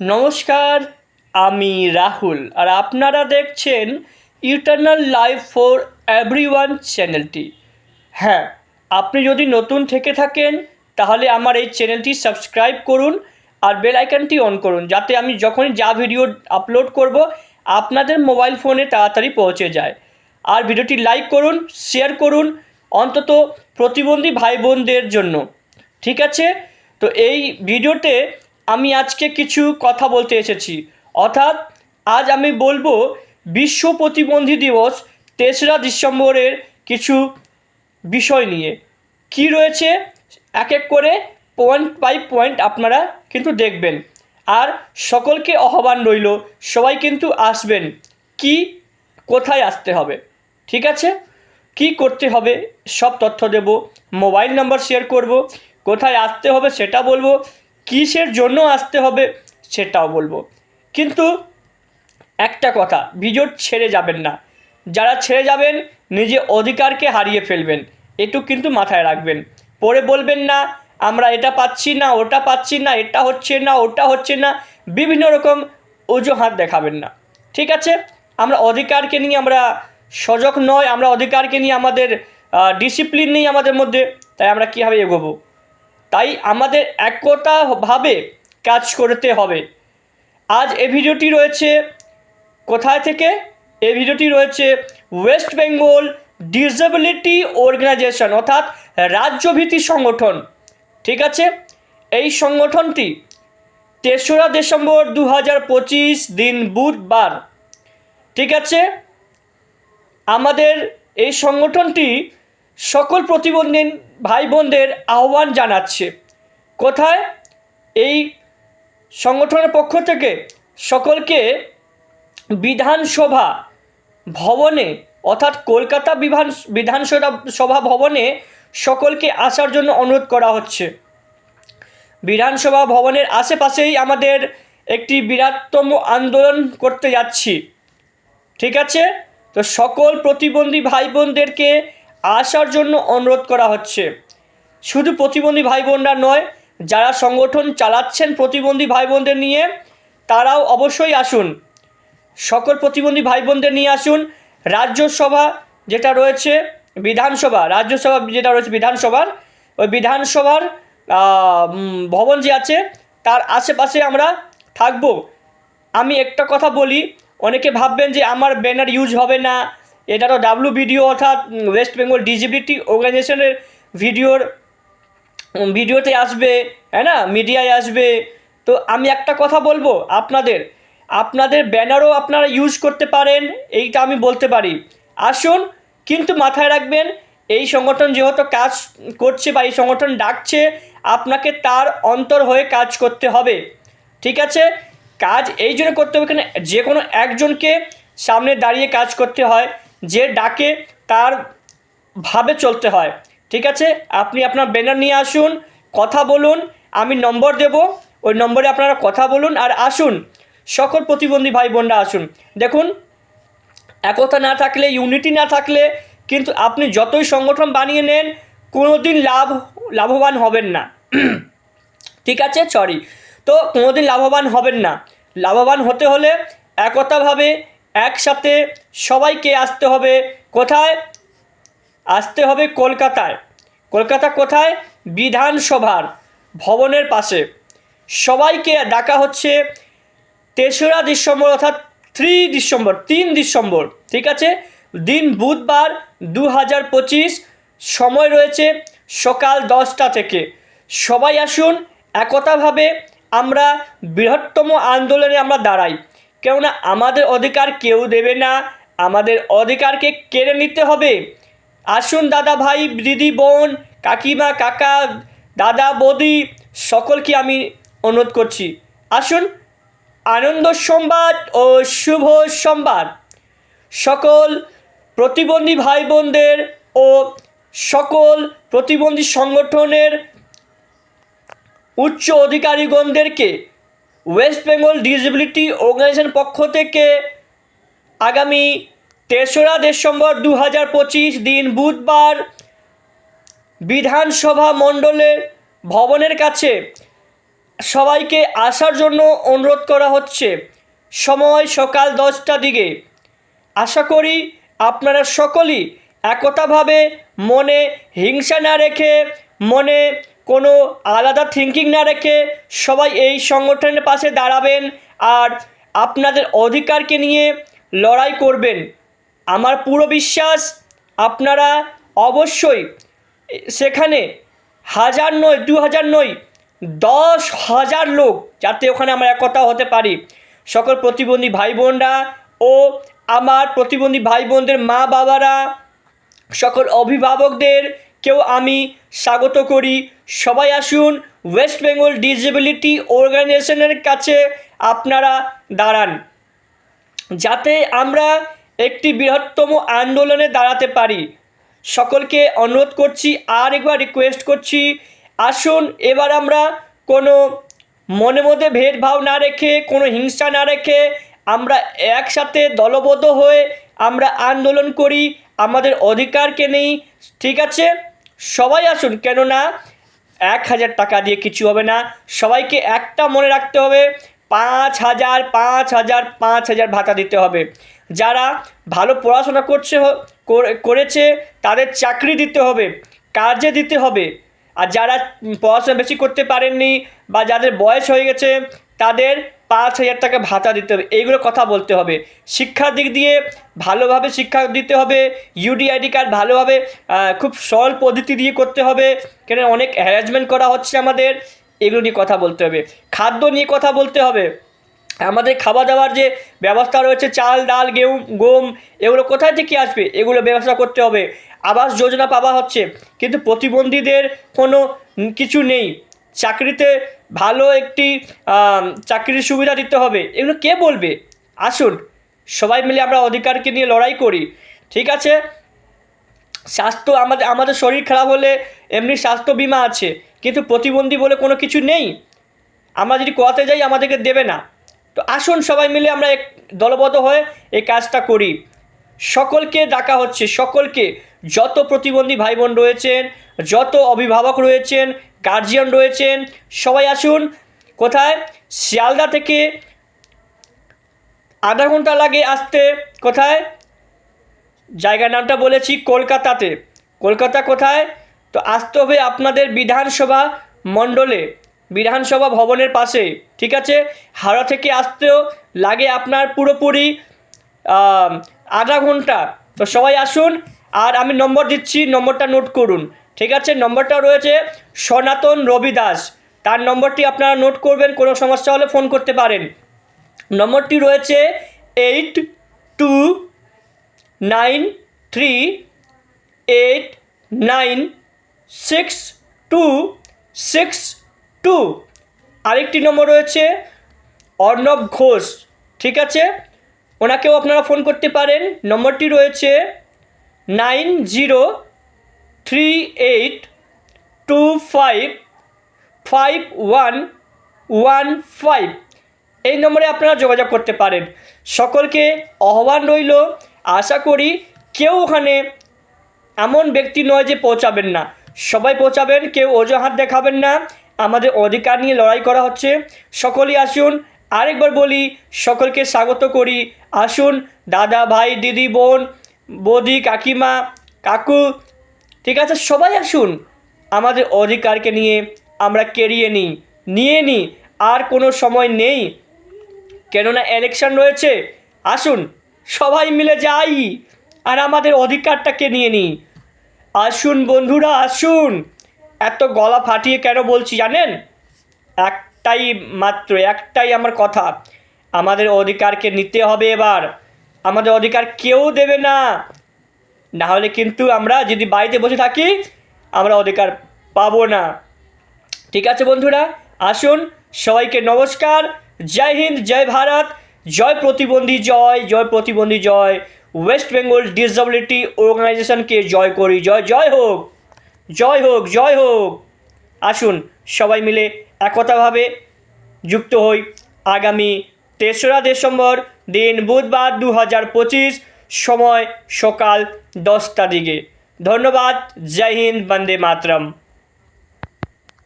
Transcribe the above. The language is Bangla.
নমস্কার, আমি রাহুল আর আপনারা দেখছেন ইটার্নাল লাইফ ফর এভরিওয়ান চ্যানেলটি। হ্যাঁ আপনি যদি নতুন থেকে থাকেন, তাহলে আমার এই চ্যানেলটি সাবস্ক্রাইব করুন আর বেল আইকনটি অন করুন, যাতে আমি যখনই যা ভিডিও আপলোড করব, আপনাদের মোবাইল ফোনে তাড়াতাড়ি পৌঁছে যায়। আর ভিডিওটি লাইক করুন, শেয়ার করুন, অন্তত প্রতিবন্ধী ভাই বোনদের জন্য। ঠিক আছে? তো এই ভিডিওতে আজকে কিছু কথা বলতে এসেছি। অর্থাৎ আজ আমি বলব বিশ্ব প্রতিবন্ধী দিবস তেসরা ডিসেম্বরের কিছু বিষয় নিয়ে। কি রয়েছে? এক এক করে পয়েন্ট বাই পয়েন্ট আপনারা কিন্তু দেখবেন। আর সকলকে আহ্বান রইল, সবাই কিন্তু আসবেন। কি কোথায় আসতে হবে? ঠিক আছে? কি করতে হবে? সব তথ্য দেব। মোবাইল নাম্বার শেয়ার করব। কোথায় আসতে হবে সেটা বলব। কিসের জন্য আসতে হবে সেটাও বলব। কিন্তু একটা কথা, ভিডিও ছেড়ে যাবেন না। যারা ছেড়ে যাবেন, নিজে অধিকারকে হারিয়ে ফেলবেন। একটু কিন্তু মাথায় রাখবেন। পরে বলবেন না, আমরা এটা পাচ্ছি না, ওটা পাচ্ছি না, এটা হচ্ছে না, ওটা হচ্ছে না। বিভিন্ন রকম অজুহাত দেখাবেন না। ঠিক আছে? আমরা অধিকারকে নিয়ে আমরা সজগ নয়, আমরা অধিকারকে নিয়ে আমাদের ডিসিপ্লিন নেই আমাদের মধ্যে। তাই আমরা কীভাবে এগোবো? তাই আমাদের একতাভাবে কাজ করতে হবে। আজ এই ভিডিওটি রয়েছে কোথায় থেকে? এই ভিডিওটি রয়েছে ওয়েস্ট বেঙ্গল ডিসেবিলিটি অর্গানাইজেশন অর্থাৎ রাজ্যভিত্তিক সংগঠন। ঠিক আছে? এই সংগঠনটি তেসরা ডিসেম্বর দু হাজার পঁচিশ দিন বুধবার। ঠিক আছে? আমাদের এই সংগঠনটি সকল প্রতিবন্ধী ভাই বোনদের আহ্বান জানাচ্ছে। কোথায়? এই সংগঠনের পক্ষ থেকে সকলকে বিধানসভা ভবনে, অর্থাৎ কলকাতা বিধান, বিধানসভা, সভা ভবনে সকলকে আসার জন্য অনুরোধ করা হচ্ছে। বিধানসভা ভবনের আশেপাশেই আমাদের একটি বৃহত্তম আন্দোলন করতে যাচ্ছি। ঠিক আছে? তো সকল প্রতিবন্ধী ভাই বোনদেরকে আসার জন্য অনুরোধ করা হচ্ছে। শুধু প্রতিবন্ধী ভাই বোনরা নয়, যারা সংগঠন চালাচ্ছেন প্রতিবন্ধী ভাই বোনদের নিয়ে, তারাও অবশ্যই আসুন। সকল প্রতিবন্ধী ভাই বোনদের নিয়ে আসুন। রাজ্যসভা যেটা রয়েছে, বিধানসভা, রাজ্যসভা যেটা রয়েছে, বিধানসভার, ওই বিধানসভার ভবন যে আছে, তার আশেপাশে আমরা থাকব। আমি একটা কথা বলি, অনেকে ভাববেন যে আমার ব্যানার ইউজ হবে না এটা তো ডাব্লু ভিডিও অর্থাৎ ওয়েস্ট বেঙ্গল ডিজিবিলিটি অর্গানাইজেশনের ভিডিওর ভিডিওতে আসবে হ্যাঁ না? মিডিয়ায় আসবে। তো আমি একটা কথা বলব আপনাদের। আপনাদের ব্যানারও আপনারা ইউজ করতে পারেন, এইটা আমি বলতে পারি। আসুন, কিন্তু মাথায় রাখবেন, এই সংগঠন যেহেতু কাজ করছে বা এই সংগঠন ডাকছে, আপনাকে তার অন্তর হয়ে কাজ করতে হবে। ঠিক আছে? কাজ এই জন্য করতে হবে এখানে যে কোনো একজনকে সামনে দাঁড়িয়ে কাজ করতে হয়। যে ডাকে তার ভাবে চলতে হয়। ঠিক আছে? আপনি আপনার ব্যানার নিয়ে আসুন, কথা বলুন, আমি নম্বর দেব, ওই নম্বরে আপনারা কথা বলুন আর আসুন। সকল প্রতিবন্ধী ভাই বোনরা আসুন। দেখুন, একতা না থাকলে ইউনিটি না থাকলে কিন্তু আপনি যতই সংগঠন বানিয়ে নেন কোনো দিন লাভ, লাভবান হবেন না। ঠিক আছে? সরি তো কোনোদিন লাভবান হবেন না। লাভবান হতে হলে একতাভাবে একসাথে সবাইকে আসতে হবে কোথায়? আসতে হবে কলকাতায়। কলকাতা কোথায়? বিধানসভার ভবনের পাশে। সবাইকে ডাকা হচ্ছে তেসরা ডিসেম্বর অর্থাৎ থ্রি ডিসেম্বর, তিন ডিসেম্বর, ঠিক আছে? দিন বুধবার দু হাজার পঁচিশ, সময় রয়েছে সকাল দশটা থেকে। সবাই আসুন, একতাভাবে আমরা বৃহত্তম আন্দোলনে আমরা দাঁড়াই। কেননা আমাদের অধিকার কেউ দেবে না, আমাদের অধিকারকে কেড়ে নিতে হবে। আসুন দাদা ভাই, দিদি, বোন, কাকিমা, কাকা, দাদা, বৌদি, সকলকে আমি অনুরোধ করছি। আসুন, আনন্দ সংবাদ ও শুভ সংবাদ। সকল প্রতিবন্ধী ভাই বোনদের ও সকল প্রতিবন্ধী সংগঠনের উচ্চ অধিকারীগণদেরকে ওয়েস্ট বেঙ্গল ডিসেবিলিটি অর্গানাইজেশন পক্ষ থেকে আগামী তেসরা ডিসেম্বর দু হাজার পঁচিশ দিন বুধবার বিধানসভা মণ্ডলের ভবনের কাছে সবাইকে আসার জন্য অনুরোধ করা হচ্ছে। সময় সকাল দশটা দিকে। আশা করি আপনারা সকলেই একতাভাবে মনে হিংসা না রেখে মনে কোনো আলাদা থিঙ্কিং না রেখে সবাই এই সংগঠনের পাশে দাঁড়াবেন আর আপনাদের অধিকারকে নিয়ে লড়াই করবেন। আমার পুরো বিশ্বাস, আপনারা অবশ্যই সেখানে হাজার নয়, দু হাজার নয়, দশ হাজার লোক যাতে ওখানে আমরা একতা হতে পারি। সকল প্রতিবন্ধী ভাই বোনরা ও আমার প্রতিবন্ধী ভাই বোনদের মা বাবারা সকল অভিভাবকদের কেউ আমি স্বাগত করি। সবাই আসুন ওয়েস্ট বেঙ্গল ডিসেবিলিটি অর্গানাইজেশনের কাছে আপনারা দাঁড়ান। যাতে আমরা একটি বৃহত্তম আন্দোলনে দাঁড়াতে পারি। সকলকে অনুরোধ করছি, আর একবার রিকোয়েস্ট করছি, আসুন, এবার আমরা কোনো মনে মধ্যে ভেদভাব না রেখে, কোনো হিংসা না রেখে আমরা একসাথে দলবদ্ধ হয়ে আমরা আন্দোলন করি। আমাদের অধিকারকে নেই, ঠিক আছে? সবাই আসুন, কেননা এক হাজার টাকা দিয়ে কিছু হবে না। সবাইকে একটা মনে রাখতে হবে, পাঁচ হাজার পাঁচ হাজার পাঁচ হাজার ভাতা দিতে হবে। যারা ভালো পড়াশোনা করছে করেছে, তাদের চাকরি দিতে হবে, কাজে দিতে হবে। আর যারা পড়াশোনা বেশি করতে পারেননি বা যাদের বয়স হয়ে গেছে তাদের পাঁচ হাজার টাকা ভাতা দিতে হবে। এইগুলো কথা বলতে হবে। শিক্ষার দিক দিয়ে ভালোভাবে শিক্ষা দিতে হবে। ইউডিআইডি কার্ড ভালোভাবে খুব সরল পদ্ধতি দিয়ে করতে হবে। কেন অনেক হ্যারাসমেন্ট করা হচ্ছে আমাদের। এগুলো নিয়ে কথা বলতে হবে। খাদ্য নিয়ে কথা বলতে হবে। আমাদের খাওয়া দাওয়ার যে ব্যবস্থা রয়েছে, চাল, ডাল গেহু গম, এগুলো কোথায় থেকে আসবে? এগুলো ব্যবস্থা করতে হবে। আবাস যোজনা পাওয়া হচ্ছে। কিন্তু প্রতিবন্ধীদের কোনো কিছু নেই। চাকরিতে ভালো একটি চাকরির সুবিধা দিতে হবে। এগুলো কে বলবে? আসুন, সবাই মিলে আমরা অধিকারকে নিয়ে লড়াই করি। ঠিক আছে? স্বাস্থ্য আমাদের আমাদের শরীর খারাপ হলে এমনি স্বাস্থ্য বিমা আছে। কিন্তু প্রতিবন্ধী বলে কোনো কিছু নেই। আমরা যদি করাতে যাই, আমাদেরকে দেবে না। তো আসুন, সবাই মিলে আমরা এক, দলবদ্ধ হয়ে এই কাজটা করি। সকলকে ডাকা হচ্ছে, সকলকে। যত প্রতিবন্ধী ভাই বোন রয়েছেন, যত অভিভাবক রয়েছেন গার্জিয়ান রয়েছেন। সবাই আসুন। কোথায়? শিয়ালদা থেকে আধা ঘণ্টা লাগে আসতে। কোথায়? জায়গার নামটা বলেছি কলকাতাতে। কলকাতা কোথায়? তো আসতে হবে আপনাদের বিধানসভা মণ্ডলে, বিধানসভা ভবনের পাশে। ঠিক আছে? হাওড়া থেকে আসতেও লাগে আপনার পুরোপুরি আধা ঘণ্টা। তো সবাই আসুন। আর আমি নম্বর দিচ্ছি, নম্বরটা নোট করুন। ঠিক আছে, নম্বরটা রয়েছে সনাতন রবি দাস তার নম্বরটি আপনারা নোট করবেন, কোনো সমস্যা হলে ফোন করতে পারেন। নম্বরটি রয়েছে eight two nine three eight nine six two six two আরেকটি নম্বর রয়েছে অর্ণব ঘোষ। ঠিক আছে, ওনাকেও আপনারা ফোন করতে পারেন। নম্বরটি রয়েছে nine zero three eight two five five one one five এই নম্বরে আপনারা যোগাযোগ করতে পারেন। সকলকে আহ্বান রইল, আশা করি কেউ ওখানে এমন ব্যক্তি নয় যে পৌঁছাবেন না। সবাই পৌঁছাবেন, কেউ অজুহাত দেখাবেন না। আমাদের অধিকার নিয়ে লড়াই করা হচ্ছে। সকলেই আসুন, আরেকবার বলি, সকলকে স্বাগত করি। আসুন, দাদা, ভাই, দিদি, বোন, বৌদি, কাকিমা, কাকু ঠিক আছে, সবাই আসুন। আমাদের অধিকারকে নিয়ে আমরা কেড়িয়ে নিই, নিয়ে নিই, আর কোনো সময় নেই। কেননা ইলেকশন রয়েছে, আসুন, সবাই মিলে যাই, আর আমাদের অধিকারটাকে নিয়ে নিই। আসুন বন্ধুরা, আসুন। এত গলা ফাটিয়ে কেন বলছি জানেন? একটাই মাত্র, একটাই আমার কথা। আমাদের অধিকারকে নিতে হবে এবার। আমাদের অধিকার কেউ দেবে না। না হলে কিন্তু আমরা যদি বাড়িতে বসে থাকি, আমরা অধিকার পাবো না। ঠিক আছে বন্ধুরা, আসুন, সবাইকে নমস্কার। জয় হিন্দ, জয় ভারত, জয় প্রতিবন্ধী, জয় জয় প্রতিবন্ধী, জয়। ওয়েস্ট বেঙ্গল ডিসেবিলিটি অর্গানাইজেশনকে জয় করি, জয় জয় হোক জয় হোক জয় হোক। আসুন, সবাই মিলে একতাভাবে যুক্ত হই। আগামী তেসরা ডিসেম্বর, দিন বুধবার দু হাজার পঁচিশ সময় সকাল দশটা দিকে। ধন্যবাদ। জয় হিন্দ বন্দে মাতরম।